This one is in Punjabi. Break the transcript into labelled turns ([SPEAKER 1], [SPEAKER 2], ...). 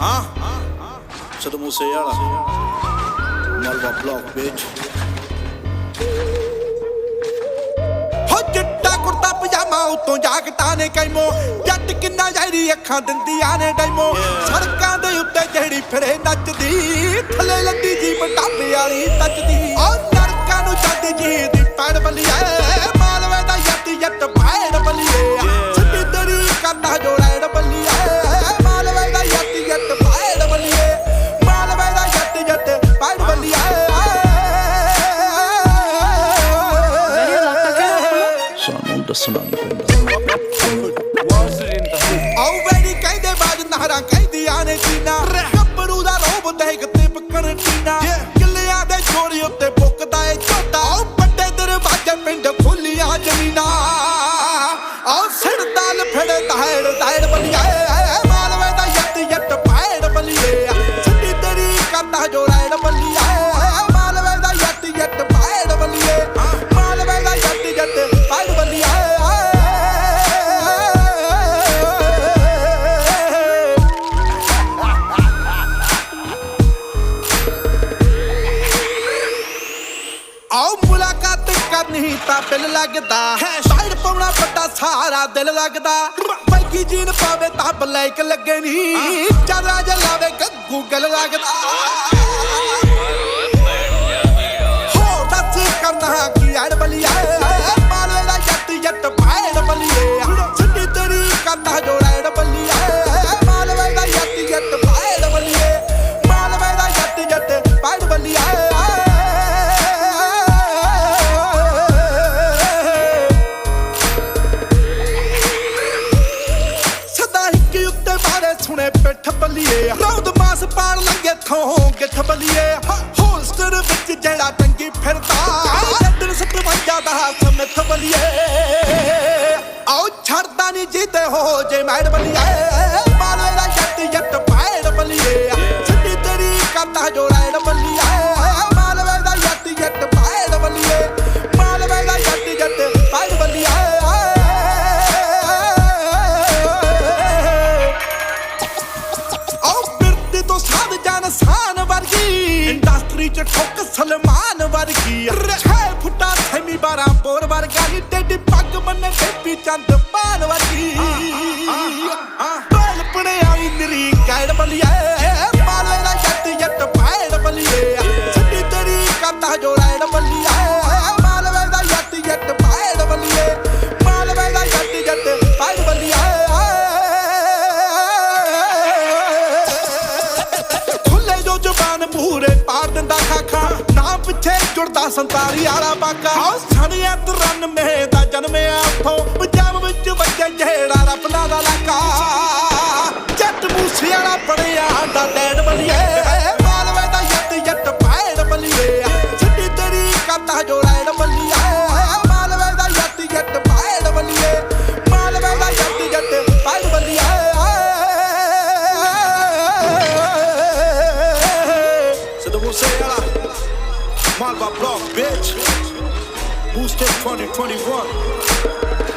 [SPEAKER 1] ਹਾਂ। ਸਦ ਮੂਸੇ ਵਾਲਾ। ਮਲਵਾ ਬਲੌਕ ਵਿੱਚ।
[SPEAKER 2] ਹੋ ਚਿੱਟਾ ਕੁੜਤਾ ਪਜਾਮਾ ਉਤੋਂ ਜਾਕਟਾਂ ਨੇ ਕੈਮੋ। ਜੱਟ ਕਿੰਨਾ ਜਾਇਰੀ ਅੱਖਾਂ ਦਿੰਦੀਆਂ ਨੇ ਡੈਮੋ। ਸੜਕਾਂ ਦੇ ਉੱਤੇ ਜਿਹੜੀ ਫਿਰੇ ਨੱਚਦੀ ਥੱਲੇ ਲੱਦੀ ਜੀ ਪਟਾਪੇ ਵਾਲੀ ਟੱਚਦੀ
[SPEAKER 1] ਦੱਸਣਾ ਨਹੀਂ ਪੈਂਦਾ
[SPEAKER 2] ਆਉ ਵੇੜੀ ਕਹਿੰਦੇ ਬਾਜ ਨਹਰਾਂ ਕਹਿੰਦੀਆਂ ਨੇ ਚੀਨਾ ਗੱਭਰੂ ਦਾ ਰੋਬ ਦੇਖ ਤੇ ਬਕਰ ਟੀਨਾ ਕਿੱਲਿਆਂ ਦੇ ਛੋਰੀ ਉੱਤੇ ਬੁੱਕਦਾ ਏ ਝੋਟਾ ਆਉ ਵੱਡੇ ਦਰਵਾਜ਼ੇ ਪਿੰਡ ਖੁੱਲੀਆਂ ਜ਼ਮੀਨਾਂ ਆਉ ਸਿਰਦਾਲ ਫੜੇ ਤਾੜ ਤਾੜ ਬਲੀਏ ਮਾਲਵੇ ਆਓ ਮੁਲਾਕਾਤ ਕਰਨੀ ਤਾਂ ਬਿਲ ਲੱਗਦਾ। ਸਾਈਡ ਪਾਉਣਾ ਵੱਡਾ ਸਾਰਾ ਦਿਲ ਲੱਗਦਾ। ਬੈਗੀ ਜੀਨ ਪਾਵੇ ਤਾਂ ਬਲੈਕ ਲੱਗੇ ਨਹੀਂ ਚਾਰਾ ਜਲਾਵੇ ਗੱਗੂ ਗਲ ਲੱਗਦਾ। ਸੁਣੇ ਪਿੱਠ ਬੱਲੀਏ। ਰੌਦ ਮਾਸ ਪਾਣ ਲੰਗੇ ਥੋਂ ਗਿੱਠ ਬੱਲੀਏ। ਹੋਲਸਟਰ ਵਿੱਚ ਜਿਹੜਾ ਟੰਗੀ ਫਿਰਦਾ ਲੱਡਣ ਸਤਵੰਜਾ ਦਾ ਸਮਿਥ ਬੱਲੀਏ। ਆਓ ਛੱਡਦਾ ਨਹੀਂ ਜਿੱਤੇ ਹੋ ਜੇ ਮੈੜ ਬਲੀਏ। ਚ ਠੋਕ ਸਲਮਾਨ ਵਰਗੀ ਛੇ ਫੁੱਟਾ ਸੈਮੀ 12 ਬੋਰ ਵਰਗਾ ਨੀ ਟੇਡੀ ਪੱਗ ਮੰਨੇ ਟੇਪੀ ਚੰਦ ਪਾਨ ਵਰਗੀ। ਬਲ ਪੜੇ ਆਈ ਨਰੀ ਕੈੜ ਬਲੀਏ ਖਾਖਾ ਨਾ ਪਿੱਛੇ ਜੁੜਦਾ ਸੰਤਾਰੀ ਵਾਲਾ ਬਾਕਾ ਹਾਂ ਸਣਿਆ ਤਰਨ ਮੇ ਦਾ ਜਨਮਿਆ ਉਥੋਂ ਪੰਜਾਬ ਵਿੱਚ ਵੱਜੇ ਜਿਹੜਾ ਰਪਨਾ ਦਾ ਲਾਕਾ
[SPEAKER 1] ਮਲਵਾ ਬਲੌਕ ਵਿੱਚ ਬੂਸਟਰ 2021